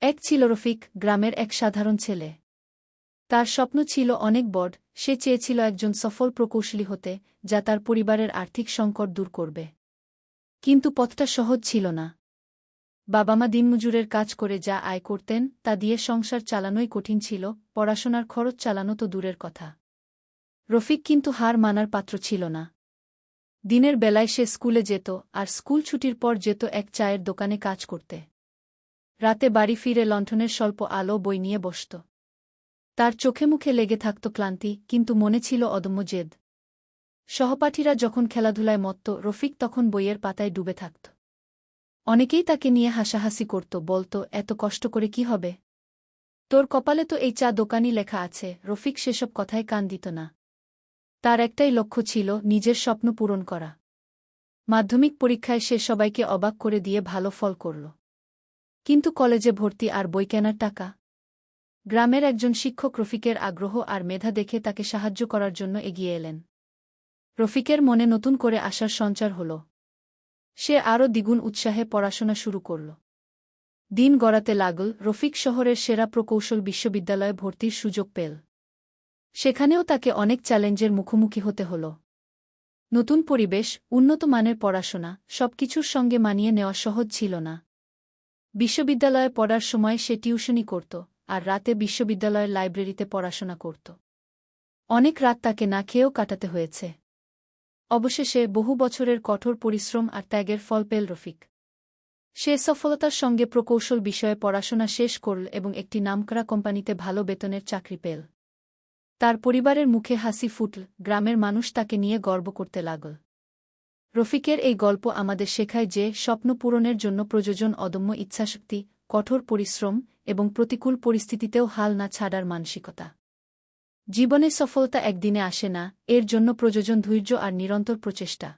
এক ছিল রফিক, গ্রামের এক সাধারণ ছেলে। তার স্বপ্ন ছিল অনেক বড়, সে চেয়েছিল একজন সফল প্রকৌশলী হতে, যা তার পরিবারের আর্থিক সংকট দূর করবে। কিন্তু পথটা সহজ ছিল না। বাবা মা দিনমজুরের কাজ করে যা আয় করতেন, তা দিয়ে সংসার চালানোই কঠিন ছিল, পড়াশোনার খরচ চালানো তো দূরের কথা। রফিক কিন্তু হার মানার পাত্র ছিল না। দিনের বেলায় সে স্কুলে যেত, আর স্কুল ছুটির পর যেত এক চায়ের দোকানে কাজ করতে। রাতে বাড়ি ফিরে লণ্ঠনের স্বল্প আলো বই নিয়ে বসত। তার চোখে মুখে লেগে থাকত ক্লান্তি, কিন্তু মনে ছিল অদম্য জেদ। সহপাঠীরা যখন খেলাধুলায় মত্ত, রফিক তখন বইয়ের পাতায় ডুবে থাকত। অনেকেই তাকে নিয়ে হাসাহাসি করত, বলত, এত কষ্ট করে কি হবে? তোর কপালে তো এই চা দোকানই লেখা আছে, রফিক সেসব কথায় কান দিত না। তার একটাই লক্ষ্য ছিল নিজের স্বপ্ন পূরণ করা। মাধ্যমিক পরীক্ষায় সে সবাইকে অবাক করে দিয়ে ভালো ফল করল। কিন্তু কলেজে ভর্তি আর বই কেনার টাকা? গ্রামের একজন শিক্ষক রফিকের আগ্রহ আর মেধা দেখে তাকে সাহায্য করার জন্য এগিয়ে এলেন। রফিকের মনে নতুন করে আসার সঞ্চার হল। সে আরও দ্বিগুণ উৎসাহে পড়াশোনা শুরু করল। দিন গড়াতে লাগল, রফিক শহরের সেরা প্রকৌশল বিশ্ববিদ্যালয়ে ভর্তির সুযোগ পেল। সেখানেও তাকে অনেক চ্যালেঞ্জের মুখোমুখি হতে হল। নতুন পরিবেশ, উন্নত মানের পড়াশোনা, সবকিছুর সঙ্গে মানিয়ে নেওয়া সহজ ছিল না। বিশ্ববিদ্যালয়ে পড়ার সময় সে টিউশনি করত আর রাতে বিশ্ববিদ্যালয়ের লাইব্রেরিতে পড়াশোনা করত। অনেক রাত তাকে না খেয়েও কাটাতে হয়েছে। অবশেষে বহু বছরের কঠোর পরিশ্রম আর ত্যাগের ফল পেল রফিক। সে সফলতার সঙ্গে প্রকৌশল বিষয়ে পড়াশোনা শেষ করল এবং একটি নামকরা কোম্পানিতে ভালো বেতনের চাকরি পেল। তার পরিবারের মুখে হাসি ফুটল, গ্রামের মানুষ তাকে নিয়ে গর্ব করতে লাগল। রফিকের এই গল্প আমাদের শেখায় যে স্বপ্ন পূরণের জন্য প্রযোজন অদম্য ইচ্ছাশক্তি, কঠোর পরিশ্রম এবং প্রতিকূল পরিস্থিতিতেও হাল না ছাড়ার মানসিকতা। জীবনে সফলতা একদিনে আসে না, এর জন্য প্রযোজন ধৈর্য আর নিরন্তর প্রচেষ্টা।